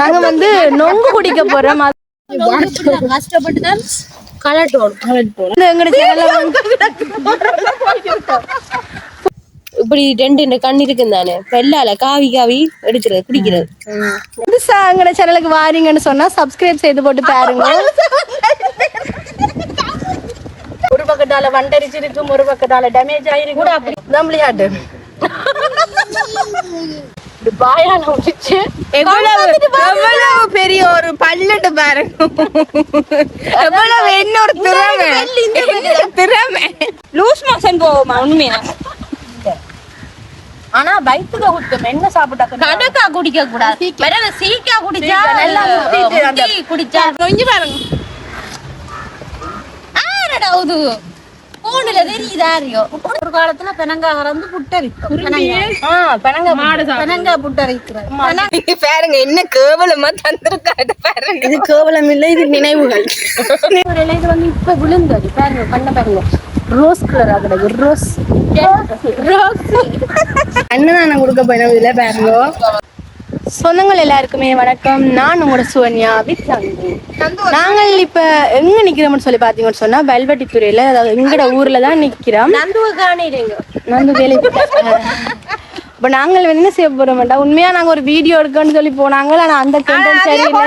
நாங்க வந்து நொங்கு குடிக்க போறோம். அது கஷ்டப்பட்டு தான் கலட்டோம் இப்படி ரெண்டு ரெண்டு கண் இருக்கும் தானே. வெள்ளால காவி காவி எடுக்கிறது குடிக்கிறது. புதுசா எங்கட சேனலுக்கு வாரீங்கன்னு சொன்னா சப்ஸ்கிரைப் செய்து போட்டு பாருங்க. ஒரு பக்கத்தால வண்டரிச்சிருக்கும் ஒரு பக்கத்தால டேமேஜ் ஆயிருக்கு. கூட அப்படி. தான் விளையாட்டு இப்படி பாயால முடிச்சு. எவ்வளவு பெரிய ஒரு பல்லட்டு பாருங்க எவ்வளவு என்ன ஒரு திறமை. திறமை. லூஸ் மோஷன் போகுமா உண்மையா? ஆனா வயிற்றுல குத்தும் என்ன சாப்பிட்டா கடக்கா குடிக்க கூடாது. சீக்கா குடிச்சா நல்லா குடிச்சா. கொஞ்சம் பாருங்க. ஆறடா போன்ல தெரியுதா அறியோ? ஒரு காலத்துல பெனங்கா கறந்து புட்டரிக்கும் புட்டரிக்கிறது பாருங்க என்ன கேவலமா தந்திருக்காரு பாருங்க. இது கேவலம் இல்லை இது நினைவுகள். இது வந்து இப்ப விழுந்தது. பாருங்க பண்ண பாருங்க. ரோஸ் கலர் ஆகுது. ரோஸ் ரோஸ் அன்னதானம் கொடுக்க இதுல பாருங்க. சொந்தங்கள் எல்லாருக்குமே வணக்கம். நான் உங்களோட சுவன்யா வித் நந்து நாங்கள் இப்ப எங்க நிக்கிறோம்னு சொல்லி பாத்தீங்கன்னு சொன்னா வெல்வெட்டி துறையில அதாவது எங்கட ஊர்ல தான் நிக்கிறோம். நந்து வேலை இப்ப நாங்கள் என்ன செய்ய போறோம்டா? உண்மையா நாங்க ஒரு வீடியோ எடுக்கணும்னு சொல்லி போனாங்க ஆனா அந்த கண்டென்ட் சரியில்லை.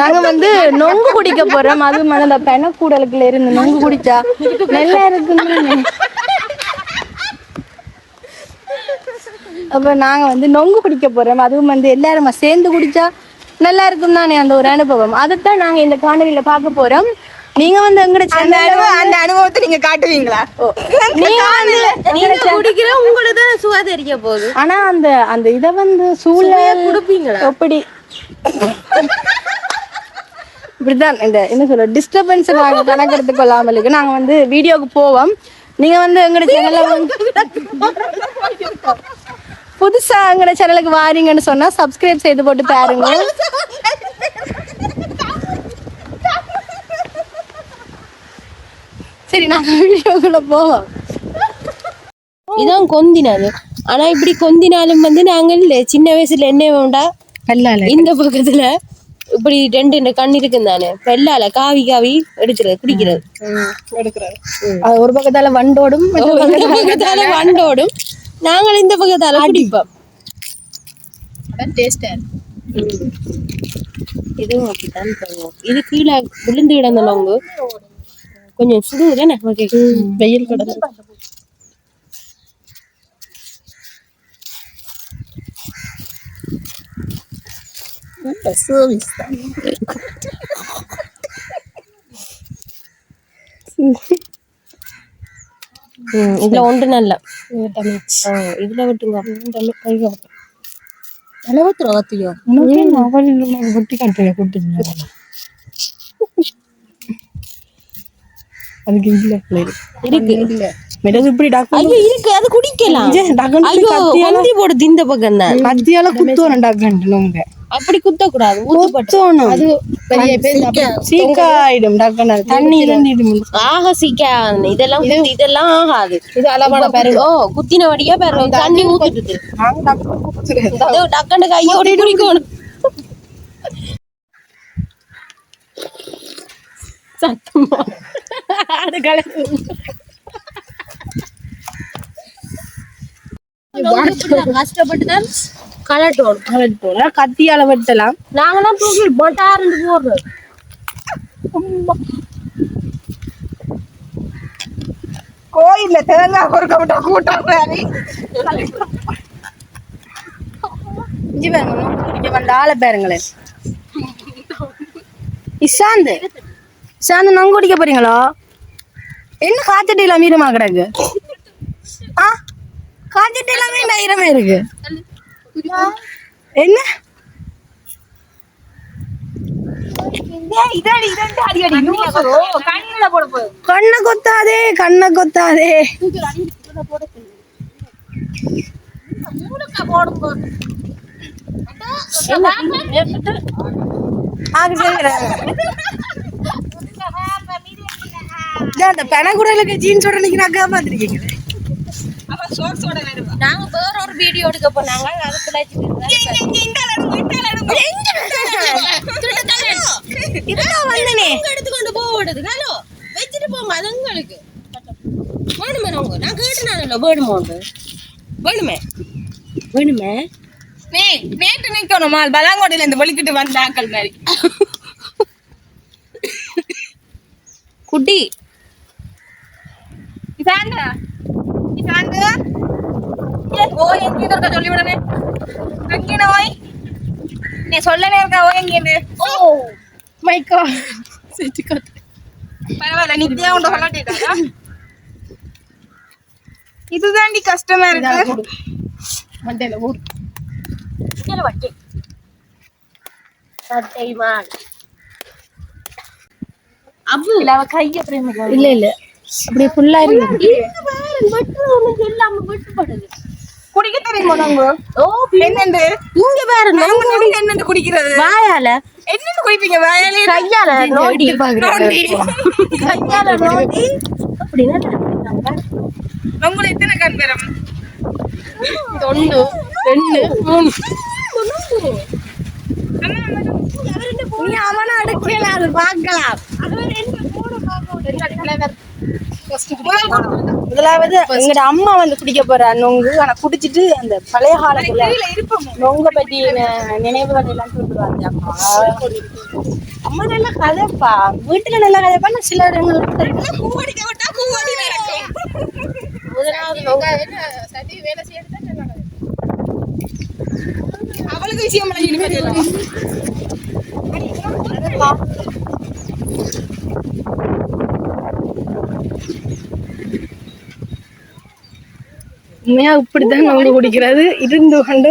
நாங்க வந்து நொங்கு குடிக்க போறோம். அதுவும் அந்த பெனக்கூடலுக்குள்ள இருந்து நொங்கு குடிச்சா நல்லா இருக்குன்னு அப்ப நாங்க வந்து நொங்கு குடிக்க போறோம். அதுவும் வந்து எல்லாரும் சேர்ந்து குடிச்சா நல்லா இருக்கும் தானே அந்த ஒரு அனுபவம். அதைத்தான் நாங்க இந்த காணொலியில பார்க்க போறோம். நீங்க வந்து எங்கட அந்த அனுபவம் அந்த அனுபவத்தை நீங்க காட்டுவீங்களா? நீங்க நீங்க குடிக்கிற உங்களுக்கு தான் சுவா தெரிய போகுது ஆனா அந்த அந்த இத வந்து சூழல் குடுப்பீங்களா? எப்படி? இப்படிதான் இந்த என்ன சொல்ற டிஸ்டர்பன்ஸ் நாங்க கணக்கெடுத்து கொள்ளாமல் இருக்கு நாங்க வந்து வீடியோக்கு போவோம். நீங்க வந்து எங்கட சேனல்ல வந்து புதுசா எங்கட சேனலுக்கு வாரீங்கன்னு சொன்னா சப்ஸ்கிரைப் செய்து போட்டு பாருங்க. சரி நாங்க வீடியோக்குள்ள போவோம். இதான் கொந்தினது ஆனா இப்படி கொந்தினாலும் வந்து நாங்கள் சின்ன வயசுல என்ன வேண்டா? இந்த பக்கத்துல இப்படி ரெண்டு ரெண்டு கண் இருக்கும் தானே வெள்ளால காவி காவி எடுக்கிறது குடிக்கிறது. ஒரு பக்கத்தால வண்டோடும் வண்டோடும் நாங்கள் இந்த பக்கத்தால குடிப்போம். இதுவும் அப்படித்தான் பண்ணுவோம் இது கீழே விழுந்து கிடந்த நோங்கு கொஞ்சம் சுடுது தானே ஓகே வெயில் கடல் ம், இதுல ஒன்று நல்ல. ஆ, இதுல விட்டுங்க. அளவத்துல கத்தியோ ஒட்டி காட்டுறியா கொடுத்துருங்க. அதுக்கு இல்ல. இருக்கு. இப்படி டாக்டர் இருக்கு. அது குடிக்கலாம். ஐயோ கந்தி போடுது இந்த பக்கம் தான். கத்தியால குத்துவோம் டாக்டர் அப்படி குத்த கூடாது குத்தணும். அது சீக்காயிடும் டாக்டர் தண்ணி இறந்திடும் ஆக சீக்கா இதெல்லாம் இதெல்லாம் ஆகாது. இது அளவான பாருங்க ஓ குத்தின வடியா பாரு தண்ணி ஊத்திட்டு டக்குன்னு கையோட குடிக்கணும். சத்தமா. அது கலக்கு. கஷ்டப்பட்டு தான் கலட்டோம் கத்தியால வெட்டலாம். நாங்களாம் தூக்கி பட்டாருந்து போடுறோம் கோயில்ல தேங்காய் கொடுக்க விட்ட கூட்டம் மாதிரி. இஞ்சி பாருங்க வந்த ஆளை பாருங்களேன். இஷாந்து இஷாந்து நொங்கு குடிக்க போறீங்களோ? என்ன காத்துட்டு இல்லாம ஈரமா கிடக்கு? ஆ? காத்துட்டு இல்லாம ஈரமா இருக்கு. என்ன. கண்ணை கொத்தாதே கண்ணை கொத்தாதே. அந்த பெனகுடலுக்கு ஜீன்ஸோட நிக்கிற அக்கா பார்த்துருக்கீங்களே சோர்ஸோட வருவா நாங்க வேற ஒரு வீடியோ எடுக்க போனாங்க அது இதெல்லாம் வந்தனே. எடுத்துக்கொண்டு போடுது ஹலோ. வச்சுட்டு போங்க. அது உங்களுக்கு. வேணுமே உங்க நான் கேட்டுனால வேணுமோண்டு வேணுமே. வேணுமே? நீ நேற்று நிக்கணுமா. பலாங்கோட்டையில இருந்து வெளிக்கிட்டு வந்த ஆக்கள் மாதிரி. குட்டி. இசாந்து இசாந்து ஓ எங்க இருக்க? சொல்லி விடனே எங்கே ஓய். நீ சொல்லனே இருக்கா ஓ எங்கே ஓ மை காட் செட்டு காட் பரவாயில்ல நித்யா உண்ட இதுதாண்டி கஷ்டமா இருக்கு. மண்டையில ஊர் இங்கே வட்டி. சட்டை கைய இல்ல இல்ல. அப்படியே ஃபுல்லா இருக்கு. குடிக்க தெரியுமா நாங்க ஓ என்னண்டு இங்க பாரு நாங்க நாங்க என்னண்டு குடிக்கிறது? வாயால. என்னண்டு குடிப்பீங்க? வாயாலே கையால நோண்டி. கையால நோண்டி. அப்படின்னா உங்களுக்கு எத்தனை கண் பெறும் ஒண்ணு ரெண்டு. மூணு. நீ அவனை அடக்கல அது பார்க்கலாம். முதலாவது எங்கட அம்மா வந்து குடிக்க போறா நொங்கு ஆனா குடிச்சிட்டு அந்த பழைய காலத்துல நொங்க பத்தி நினைவுகள் எல்லாம் சொல்லுவாங்க. அம்மா அம்மா நல்ல கதைப்பா. வீட்டுல நல்ல கதைப்பா. நான் சில நொங்க அவளுக்கு விஷயம் எல்லாம் இனிமே தெரியும் உண்மையா இப்படித்தான் நொங்கு குடிக்கிறது? இருந்து கொண்டு?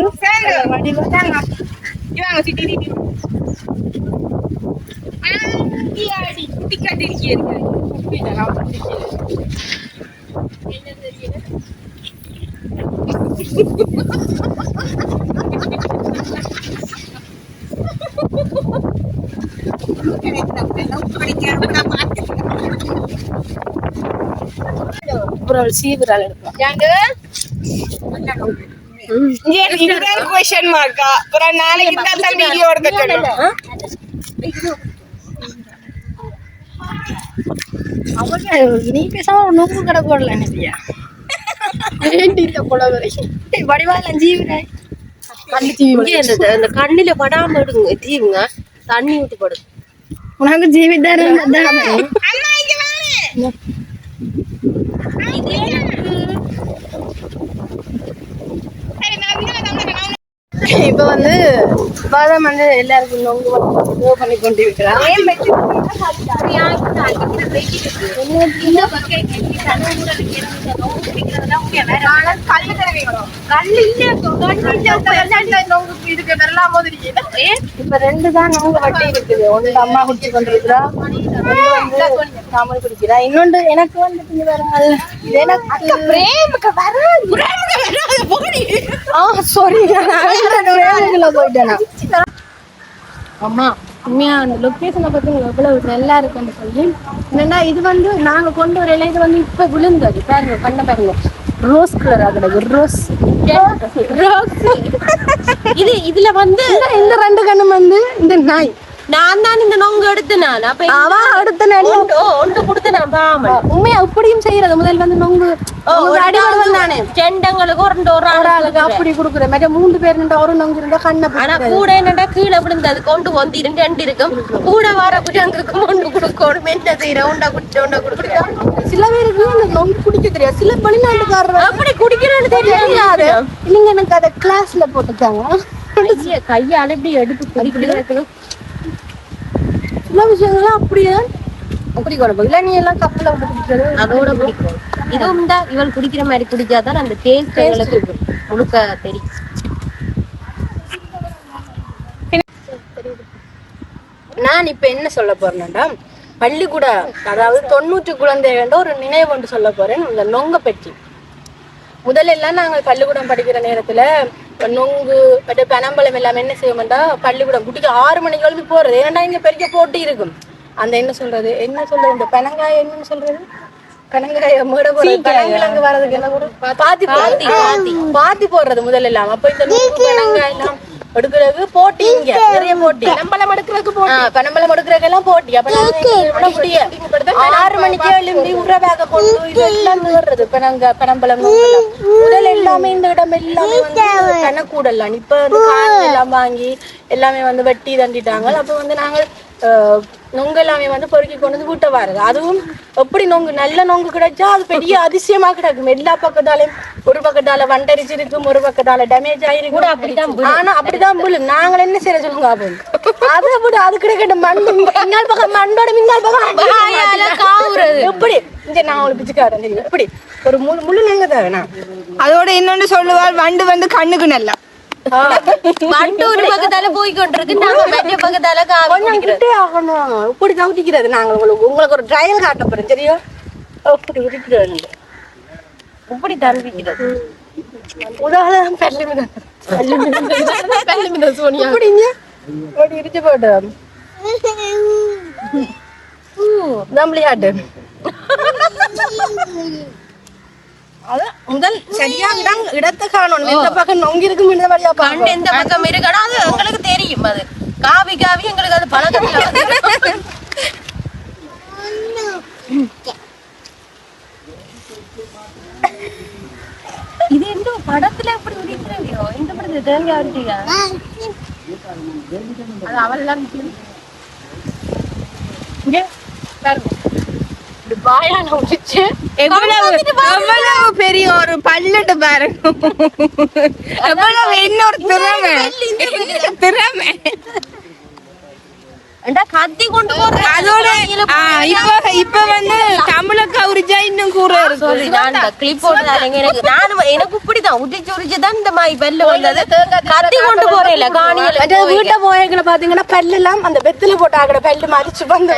அப்புறம் சீவிரால் எடுப்போம் இதுதான் கொஸ்டின் மார்க்கா அப்புறம் நாளைக்கு தான் தான் வீடியோ எடுக்க அவங்க நீ பேசாம நொங்கு கடை போடல நினைப்பியா ஏண்டி இந்த புலவரை வடிவால ஜீவிராய் கண்டு இங்கே ஜீவி அந்த கண்ணில படாம எடுங்க தீவுங்க தண்ணி ஊத்தி படுது உனக்கு ஜீவிதாரம் அம்மா இங்க வாரு சரி நான் வீடியோ தான் இப்ப வந்து பாதாம் வந்து எல்லாருக்கும் நொங்கு வந்து பண்ணி கொண்டு இருக்கிறான் இப்ப ரெண்டு தான் நொங்கு வட்டி இருக்குது. ஒன்று அம்மா குடிச்சு கொண்டிருக்கிறா காமல் குடிக்கிறா. இன்னொன்று எனக்கு வந்து வராது. எனக்கு சாரி போயிட்டேன் அம்மா உண்மையா அந்த லொக்கேஷனை பத்தி எவ்வளவு நல்லா இருக்குன்னு சொல்லி என்னன்னா இது வந்து நாங்க கொண்டு வரையில இது வந்து இப்ப விழுந்தது. பாருங்க பண்ண பாருங்க. ரோஸ் ரோஸ் ரோஸ் இது இதுல வந்து இந்த ரெண்டு கண்ணும் வந்து இந்த நாய். நான் தான் இந்த நொங்கு எடுத்து நான் அப்ப இது அவ அடுத்த நாள் ஒன்று கொடுத்து நான் உண்மையா அப்படியும் செய்யறது? முதல் வந்து நொங்கு செண்டங்களுக்கு ஒரு ஒரு ஒரு ஆள் ஆளுக்கு அப்படி கொடுக்குறேன் மற்ற மூன்று பேர் நின்று ஒரு நொங்கு இருந்தா கண்ணை ஆனா பிடிக்கிறது. கூட என்னடா கீழே விழுந்தது கொண்டு வந்து ரெண்டு ரெண்டு இருக்கும் கூட வர குஜாங்களுக்கு ஒன்று கொடுக்கணும் என்ன செய்யற உண்டா குடிச்ச உண்டா குடிச்ச சில பேருக்கு நொங்கு குடிக்க தெரியாது சில வெளிநாட்டுக்காரர் அப்படி குடிக்கிறேன்னு தெரியாது இல்லைங்க எனக்கு அதை கிளாஸ்ல போட்டுட்டாங்க கைய கையால இப்படி எடுத்து குடிக்கணும் சில விஷயங்கள்லாம் அப்படியே அப்படி குழப்பம் இல்லை நீ எல்லாம் கப்பல அதோட பிடிக்கும் இதுவும் தான் இவள் குடிக்கிற மாதிரி குடிச்சாதான் அந்த டேஸ்ட் எங்களுக்கு முழுக்க தெரியும். நான் இப்ப என்ன சொல்ல போறேன்டா பள்ளிக்கூட அதாவது தொண்ணூற்று குழந்தைகள் ஒரு நினைவு ஒன்று சொல்ல போறேன். இந்த நொங்க பற்றி முதல்ல எல்லாம் நாங்கள் பள்ளிக்கூடம் படிக்கிற நேரத்துல நொங்கு பனம்பழம் எல்லாம் என்ன செய்வோம்டா பள்ளிக்கூடம் குட்டிக்கு ஆறு மணிக்கு எழுதி போறது. ஏன்னா இங்க பெரிய போட்டி இருக்கும். அந்த என்ன சொல்றது? என்ன சொல்றது? இந்த பனங்காய் என்னன்னு சொல்றது? பாத்தி போடுறது முதல்ல இல்லாம அப்ப இந்த கனங்காய் எல்லாம் எடுக்கிறதுக்கு போட்டி இங்க. நிறைய போட்டி. பனம்பழம் எடுக்கிறதுக்கு போ ஆ, பனம்பழம் எடுக்கிறதுக்கு எல்லாம் போட்டி. அப்ப ஆறு மணிக்கே எழும்பி உர பேக கொண்டு இதெல்லாம் ஏறுறது பனங்க பனம்பழம் நுங்கெல்லாம். முதல்ல எல்லாமே இந்த இடம் எல்லாமே வந்து கணக்கூடலாம் இப்ப வந்து காய் எல்லாம் வாங்கி எல்லாமே வந்து வெட்டி தண்டிட்டாங்க. அப்ப வந்து நாங்கள் நொங்கு எல்லாமே வந்து பொறுக்கி கொண்டு வந்து வீட்டை வாருது. அதுவும் எப்படி நொங்கு நல்ல நொங்கு கிடைச்சா அது பெரிய அதிசயமா கிடக்கும். எல்லா பக்கத்தாலையும் ஒரு பக்கத்தால வண்டரிச்சு இருக்கும் ஒரு பக்கத்தால டேமேஜ் ஆயிருக்கும். அப்படிதான் ஆனா அப்படிதான் விழும். நாங்கள் என்ன செய்ய சொல்லுங்க அப்போ அதை விட அது கிடைக்கட்டும் மண் மின்னாள் பக்கம் மண்ணோட மின்னாள் பக்கம் எப்படி? இந்த நான் ஒரு பிச்சுக்காரன் எப்படி? ஒரு முழு முழு நெங்க தேவைண்ணா? அதோட இன்னொன்னு சொல்லுவாள் வண்டு வந்து கண்ணுக்கு நல்லா. வண்டு ஒரு பக்கத்தால போய் கொண்டிருக்கு நாங்க மற்ற பக்கத்தால கொஞ்சம் குடிக்கிறது. கிட்டே ஆகணும். இப்படி தவிக்கிறது நாங்க உங்களுக்கு உங்களுக்கு ஒரு ட்ரையல் காட்ட போறோம் சரியா? அப்படி உரிக்கிறது இப்படி தம்பிக்கிறது உதாரணம் பல்லு மிதம் பல்லு மிதம் சோனியா. அப்படிங்க அப்படி இடிச்சு போட்டு. தம்பியாட்டு. அதான் முதல் சரியா இடம் இடத்தை காணணும் எந்த பக்கம் நொங்கி இருக்கும் இந்த வழியா கண்டு. எந்த பக்கம் இருக்கணும் அது எங்களுக்கு தெரியும் அது காவி காவி எங்களுக்கு அது வந்து இது எந்த படத்துல எப்படி உரிக்கிறவையோ இந்த படத்துல தேங்காய் உரிட்டியா அது அவள்லாம் இங்க பாருங்க எவ்வளவு எவ்வளவு பெரிய ஒரு பல்லட்டு பாருங்க எவ்வளவு இன்னொரு திறமை ஏண்டா கத்தி கொண்டு போற அதோட இப்ப இப்ப வந்து தமிழக்கா உரிச்சா இன்னும் கூற சாரி நான் இந்த கிளிப் போட்டதாலங்க எனக்கு நானும் எனக்கு இப்படிதான் உதிச்சு உரிச்சு தான் இந்த மாதிரி பெல்லு வந்தது கத்தி கொண்டு போறேன் காணியில மற்ற வீட்டை போயங்களை பாத்தீங்கன்னா பல்லெல்லாம் அந்த வெத்தில போட்டு ஆகிற பல்லு மாதிரி சுபந்து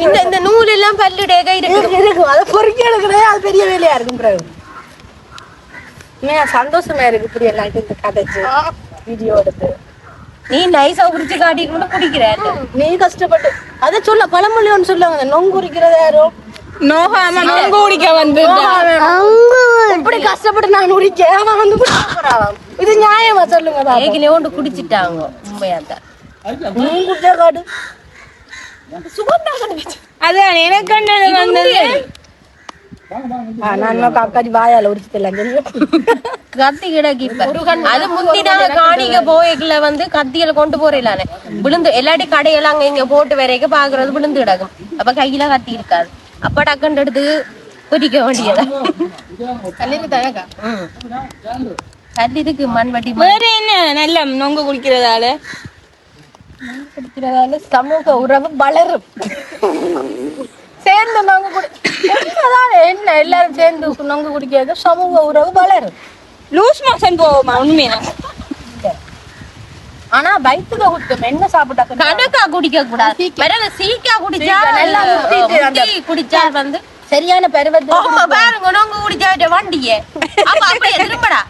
இந்த இந்த நூல் எல்லாம் பல்லு டேக இருக்கு இருக்கும் அதை பொறுக்கி எடுக்கிறதே அது பெரிய வேலையா இருக்கும் பிறகு உண்மையா சந்தோஷமா இருக்கு இப்படி எல்லாம் எடுத்து கதைச்சு வீடியோ எடுத்து நீ நைஸா உரிச்சு காட்டிட்டு கூட குடிக்கிற. நீ கஷ்டப்பட்டு அதை சொல்ல பழமொழி ஒன்று சொல்லுவாங்க நொங்கு உரிக்கிறது யாரோ? நோகாம நொங்கு குடிக்க வந்து இப்படி கஷ்டப்பட்டு நான் உரிக்க அவன் வந்து. இது நியாயமா சொல்லுங்க. ஏகிலே ஒன்று குடிச்சிட்டாங்க உண்மையா தான் நீ குடிச்சா காடு அதான் எனக்கு ஆ, நான் இன்னும் காக்காடி வாயால உரிச்சுக்கலாம் கத்தி கிடக்கு இப்ப அது முந்தி நாங்க காணிக்க போய்க்குள்ள வந்து கத்தியில கொண்டு போறீங்களானே விழுந்து எல்லாட்டி கடையெல்லாம் அங்க இங்க போட்டு வரைக்கும் பாக்குறது விழுந்து கிடக்கும் அப்ப கையில கத்தி இருக்காது அப்ப டக்குன்னு எடுத்து பொரிக்க வேண்டியதா ம். கல் இருக்கு மண் வேற என்ன நல்ல நொங்கு குளிக்கிறதால குடிக்கிறதால சமூக உறவு வளரும் சேர்ந்து நொங்கு குடி உண்மைதான் என்ன எல்லாரும் சேர்ந்து நொங்கு குடிக்கிறது? சமூக உறவு வளரும். லூஸ் மோஷன் போகுமா உண்மையா? ஆனா வயிற்றுல குத்தும் என்ன சாப்பிட்டாக்க கடுக்கா குடிக்க கூடாது. பிறகு சீக்கா குடிச்சா நல்லா குடிச்சால் வந்து சரியான பருவத்தில் ஆமா பாருங்க நொங்கு குடிச்சா வண்டியே. அப்ப அப்படியே திரும்படா.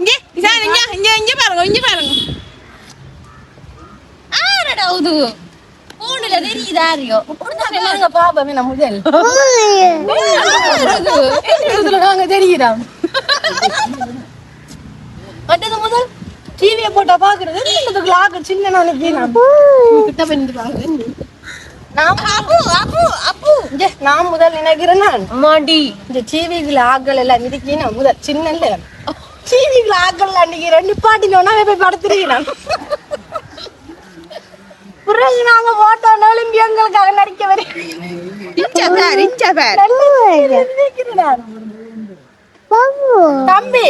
இங்க இங்க இங்க இங்க பாருங்க இங்க பாருங்க. ஆரடா இது அறியோ சொல்லுங்க பாப்பமே முதல். இதுல நாங்க தெரியுறோம் மற்றது முதல். டிவியை போட்டா பாக்குறது. என்னதுக்கு லாக்கு சின்ன கிட்ட பாக்குறேன் நான் அப்பு அப்பு அப்பு. இங்க, நான் முதல் நினைக்கிறேன் நான். மாடி இந்த டிவிக்குள்ள ஆக்கள் எல்லாம் மிதிக்கி நான் முதல். சின்ன இல்ல டிவிக்குள்ள ஆக்கள் அன்னைக்கு ரெண்டு பாட்டினோன்னா போய் படுத்துருக்கிறான். பிறகு நாங்க போட்டோ ஒலிம்பி எங்களுக்காக நடிக்க வரேன் தம்பி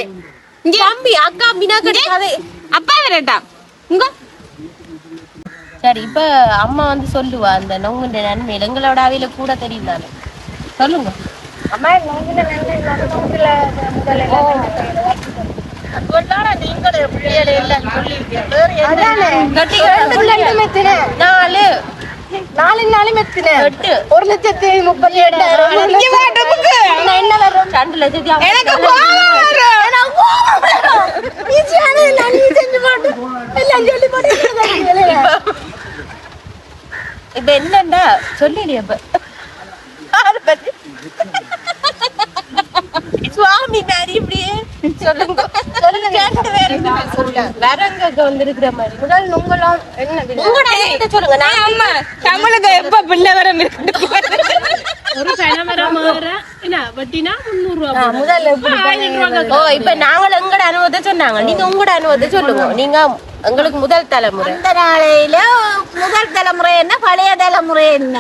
இங்க. தம்பி அக்கா மீனா கிடையாது அப்பா வரட்டா. சரி இப்ப அம்மா வந்து சொல்லுவா அந்த நொங்குண்ட நன்மை எங்களோட அவையில கூட தெரியும் தானே சொல்லுங்க. அம்மா நோங்கில முதல்ல நாலு நாலு. நாலு மெத்தினேன் ஒரு லட்சத்தி முப்பத்தி எட்டாயிரம் என்ன வரும்? ரெண்டு லட்சத்தி சுவாமி மாதிரி இப்படியே சொல்லுங்க. சொல்லுங்க. வரங்க வந்திருக்கிற மாதிரி. முதல் நுங்கலாம் என்ன சொல்லுங்க. நான் அம்மா தமிழுக்கு எப்ப பிள்ளை வரம் இருக்கு ஒரு பனைமரம் வேற என்ன வட்டினா முந்நூறு ரூபா ஆ, முதல்ல எப்படி ஓ இப்ப நாங்கள் எங்களோட அனுபவத்தை சொன்னாங்க. நீங்க உங்களோட அனுபவத்தை சொல்லுங்க. நீங்க எங்களுக்கு முதல் தலைமுறை. அந்த நாளையில முதல் தலைமுறை என்ன பழைய தலைமுறை என்ன?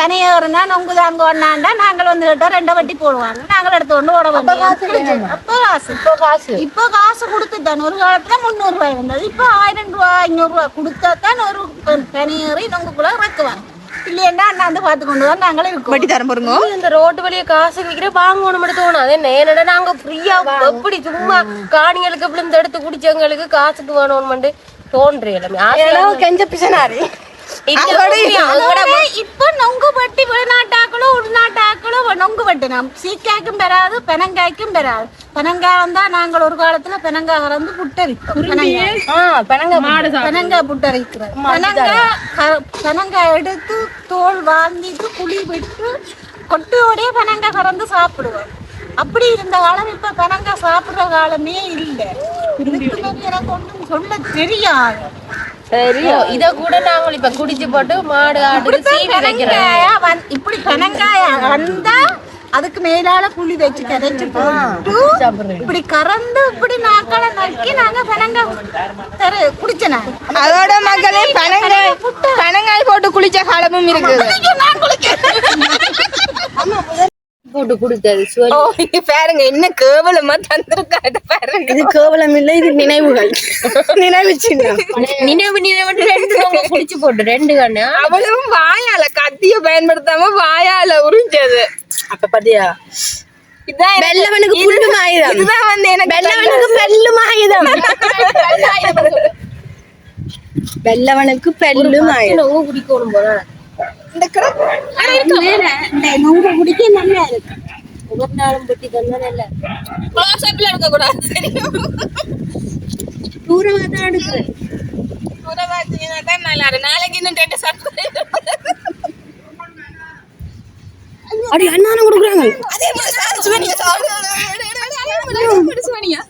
தனியார்னா நொங்கு தாங்க ஒண்ணாண்டா நாங்கள் வந்து கிட்ட ரெண்டை வட்டி போடுவாங்க. நாங்கள் எடுத்து கொண்டு ஓட வேண்டியது. அப்போ காசு. இப்போ காசு. இப்போ காசு கொடுத்துட்டான் ஒரு காலத்துல முந்நூறு ரூபாய் இருந்தது. இப்போ ஆயிரம் ரூபாய் ஐநூறு ரூபாய் கொடுத்தா தான் ஒரு தனியாரி நொங்குக்குள்ள இறக்குவாங்க. இல்லையா அண்ணாந்து பார்த்து கொண்டு தான் இருக்கோம். வட்டி தரம் பாருங்க இந்த ரோட்டு வழிய காசு விக்கிற வாங்கணும் மட்டும் தோணும். அது என்ன ஏன்னா நாங்க ஃப்ரீயா எப்படி சும்மா காணிகளுக்கு விழுந்து எடுத்து குடிச்சவங்களுக்கு காசுக்கு வேணும்னு தோன்றி எல்லாமே கெஞ்ச பிசனாரி. அதோட இப்ப நொங்கு பட்டி வெளிநாட்டாக்களோ உள்நாட்டாக்களோ நொங்கு பட்டினம் சீக்காய்க்கும் பெறாது பெனங்காய்க்கும் பெறாது பெனங்காய் வந்தா நாங்கள் ஒரு காலத்துல பெனங்காய் கறந்து புட்டரிப்போம் பெனங்காய் புட்டரிக்கிறோம் பெனங்காய் பெனங்காய் எடுத்து தோல் வாங்கிட்டு புளி விட்டு கொட்டையோடய பெனங்காய் கறந்து சாப்பிடுவோம் அப்படி இருந்த காலம் இப்ப பெனங்காய் சாப்பிடுற காலமே இல்லை எனக்கு ஒன்றும் சொல்ல தெரியாது இத கூட நாங்கள் இப்ப குடிச்சு போட்டு மாடு ஆடு சீவி வைக்கிறோம். இப்படி பெனங்காயா வந்தா அதுக்கு மேலால புளி வச்சு கரைச்சு போட்டு இப்படி கறந்து இப்படி நாக்கள நக்கி நாங்க பெனங்காய் தரு குடிச்சனா அதோட மக்களே பனங்காய் பனங்காய் போட்டு குளிச்ச காலமும் இருக்குது. போட்டு கொடுத்தது இங்க பாருங்க என்ன கேவலமா தந்திருக்காது பாருங்க. இது கேவலம் இல்லை இது நினைவுகள். நினைவு நினைவு. நினைவு ரெண்டு குடிச்சு போட்டு ரெண்டு கண்ணு. அவ்வளவும் வாயால கத்திய பயன்படுத்தாம வாயால உறிஞ்சது. அப்ப பாத்தியா? வெள்ளவனுக்கு இது- புல்லும் ஆயுதம். இதுதான் வந்து எனக்கு வெள்ளவனுக்கு பெல்லும் ஆயுதம். வெள்ளவனுக்கு பெல்லும் ஆயுதம். குடிக்கணும் போல இந்த கிடக்கு நொங்கு குடிக்க நல்லா இருக்கு ஒவ்வொரு நாளும் பொட்டி தந்தா நல்ல close up ல எடுக்க கூடாது சரியா? தூரமா தான் எடுக்கிறேன் தூரமா வச்சீங்கன்னா தான் நல்லா இருக்கும். நாளைக்கு இன்னும் ரெண்டு சப்ஸ்கிரைபர் அடி அண்ணான கொடுக்குறாங்க. அதே மாதிரி சுவனியா சுவனியா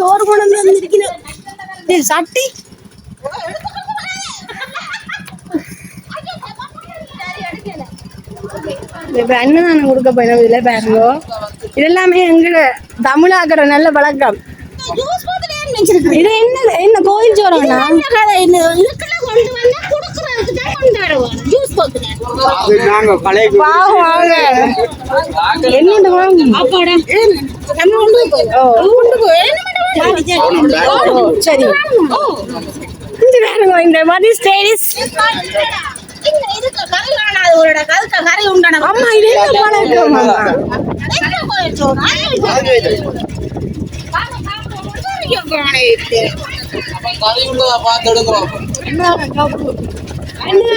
சோறு கொண்டு வந்து சட்டி இப்ப அன்னதானம் கொடுக்க போயிடும் இதுல பாருங்க இதெல்லாமே எங்கட தமிழாக்கிற நல்ல பழக்கம். இது என்ன என்ன கோயில் சோறம்னா என்ன சரி. இந்த மாதிரி அம்மா இது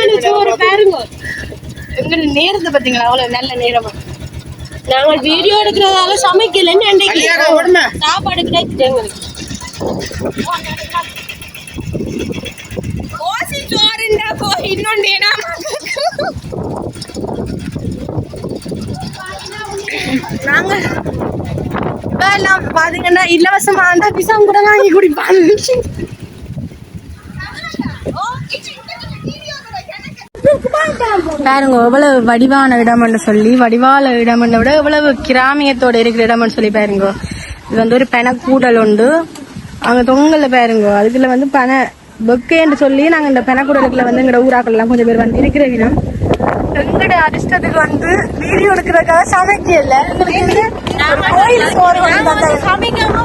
என்ன சோறு பாருங்க நேரத்தை பாத்தீங்களா அவ்வளவு நல்ல நேரமா நாங்கள் வீடியோ எடுக்கிறதால சமைக்கலன்னு அன்றைக்கு சாப்பாடு எங்களுக்கு இன்னொன்று ஏன்னா நாங்க எல்லாம் பாத்தீங்கன்னா இலவசமா அந்த பிசாம் கூட வாங்கி குடிப்பாங்க. பாருங்க எவ்வளவு வடிவான இடம்னு சொல்லி வடிவான இடம்னு விட எவ்வளவு கிராமியத்தோட இருக்கிற இடம்னு சொல்லி பாருங்க. இது வந்து ஒரு பெனக்கூடல் உண்டு. அங்க தொங்கல்ல பாருங்க. அதுக்குள்ள வந்து பனை பொக்கேன்னு சொல்லி நாங்க இந்த பெனக்கூடலுக்குள்ள வந்து எங்கட ஊராக்கள் எல்லாம் கொஞ்சம் பேர் வந்து இருக்கிற எங்கட அதிர்ஷ்டத்துக்கு வந்து வீடியோ எடுக்கிறதுக்காக சமைக்கல. எங்களுக்கு கோயில் சோறு வந்து. சமைக்காம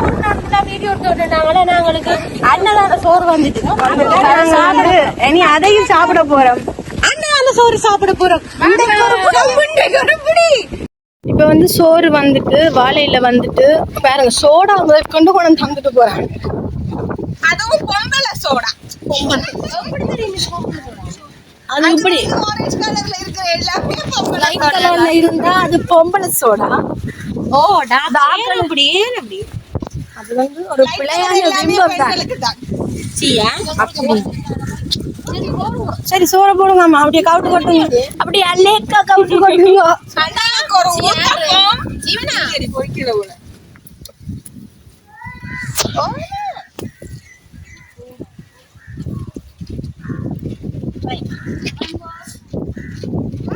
வந்துட்டு வந்து இனி அதையும் சாப்பிட போறோம். அன்னதான சோறு சாப்பிட போறோம். இப்ப வந்து சோறு வந்துட்டு வாழையில வந்துட்டு பாருங்க சோடா முதல் கொண்டு தந்துட்டு போறாங்க. அதுவும் பொம்பளை சோடா. அது இப்படி ஆரஞ்சு கலர்ல இருக்கிற எல்லாமே பொம்பளை லைட் கலர்ல இருந்தா அது பொம்பளை சோடா. ஓ டாக்டர் அப்படி? ஏன் அப்படி? அது வந்து ஒரு பிள்ளையான பிம்பம் தான் சியா அப்படி. சரி சோற போடுங்க அப்படியே கவுட்டு கொட்டுங்க. அப்படியே அலேக்கா கவுட்டு கொட்டுங்க. அண்ணாக்கு ஒரு ஊத்தப்பம் சரி போய்க்கிற போல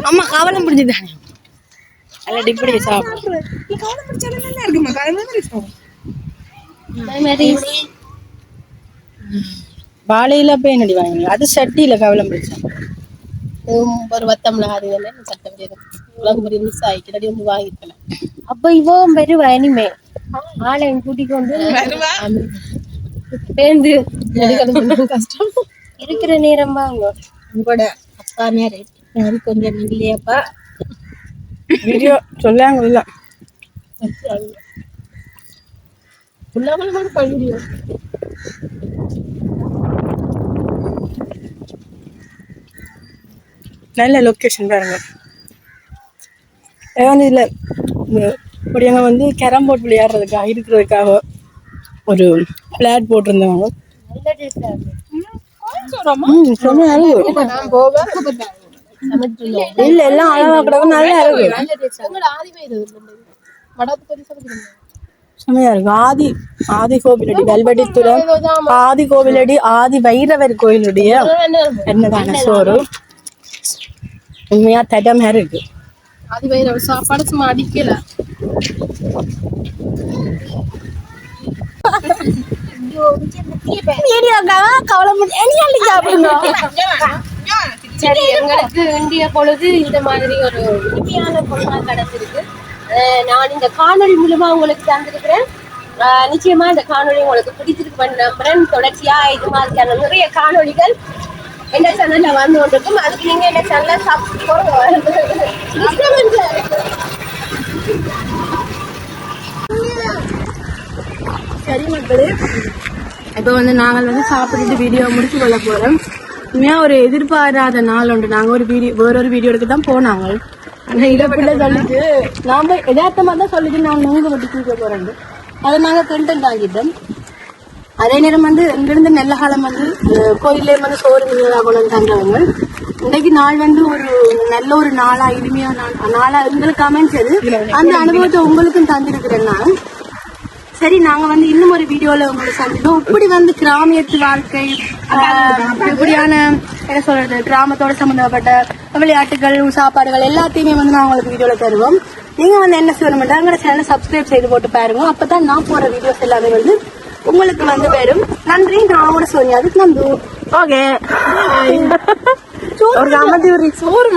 அம்மா கவலம் புரிஞ்சுதானே அல்ல இப்படி சாப்பிடும் இருக்குமா? கலந்து மாதிரி சாப்பிடும். வாழையில போய் என்னடி வாங்கினீங்க? அது சட்டியில கவலம் பிடிச்சா ஒரு வத்தம்ல அது சட்டம் உலகம் பெரிய மிஸ் ஆகிட்டு வந்து வாங்கிட்டேன் அப்ப இவன் வருவா இனிமே ஆளை கூட்டிக் கொண்டு பேருந்து கஷ்டம். இருக்கிற நேரம் வாங்க. உங்களோட அப்பா நேரம் எனக்கு கொஞ்சம் இல்லையாப்பா வீடியோ சொல்லாங்க இல்ல உள்ளவங்க மட்டும் பழகிடியோ நல்ல லொக்கேஷன் பாருங்க. வந்து இதுல இப்படியவங்க வந்து கேரம் போர்ட் விளையாடுறதுக்காக இருக்கிறதுக்காக ஒரு பிளாட் போட்டிருந்தவங்க ம், செமையா இருக்கு. இல்ல எல்லாம் அழகா கிடக்கு நல்லா இருக்கு. செமையா இருக்கு. ஆதி ஆதி கோவிலடி வெல்வெடித்துறை ஆதி கோவிலடி ஆதி வைரவர் கோயிலுடைய என்னதான சோறு? உண்மையா தடமா இருக்கு. அது வேற ஒரு சாப்பாடு சும்மா அடிக்கல. சரி எங்களுக்கு இந்திய பொழுது இந்த மாதிரி ஒரு இனிமையான பொழுதாக கிடைச்சிருக்கு நான் இந்த காணொலி மூலமா உங்களுக்கு தந்திருக்கிறேன். நிச்சயமா இந்த காணொலி உங்களுக்கு பிடிச்சிருக்கு நம்புறேன். தொடர்ச்சியா இது மாதிரியான நிறைய காணொளிகள் என்ன சேனல்ல வந்து கொண்டிருக்கும். அதுக்கு நீங்க இந்த சேனலை சப்ஸ்கிரைப் சரி மக்களே இப்போ வந்து நாங்கள் வந்து சாப்பிட்டுட்டு வீடியோ முடிச்சு கொள்ள போகிறோம் உண்மையா ஒரு எதிர்பாராத நாள் உண்டு. நாங்க ஒரு வீடியோ வேறொரு வீடியோ எடுக்க தான் போனாங்க. ஆனா இதை பிள்ளை சொல்லிட்டு நாம யதார்த்தமா தான் சொல்லிட்டு நாங்க நுங்கு வட்டி தூக்க போறோம் அதை நாங்க கண்டென்ட் ஆகிட்டோம் அதே நேரம் வந்து இங்கிருந்து நெல்லகாலம் வந்து அஹ், கோயிலே வந்து சோறு மீனாக கொண்டு வந்து தந்தவங்க. இன்னைக்கு நாள் வந்து ஒரு நல்ல ஒரு நாளா இனிமையா நாள். நாளா எங்களுக்கு அமைஞ்சது அந்த அனுபவத்தை உங்களுக்கும் தந்திருக்கிறேன் நான் சரி நாங்க வந்து இன்னும் ஒரு வீடியோல உங்களை சந்திப்போம். இப்படி வந்து கிராமியத்து வாழ்க்கை இப்படியான என்ன சொல்றது கிராமத்தோட சம்பந்தப்பட்ட விளையாட்டுகள் சாப்பாடுகள் எல்லாத்தையுமே வந்து நான் உங்களுக்கு வீடியோல தருவோம். நீங்க வந்து என்ன செய்யணும் எங்களோட சேனலை சப்ஸ்கிரைப் செய்து போட்டு பாருங்க. அப்பதான் நான் போற வீடியோஸ் எல்லாமே வந்து உங்களுக்கு வந்து வரும். நன்றி நான் உங்களோட சோனியா அதுக்கு நம்பு ஓகே ஒரு சோறு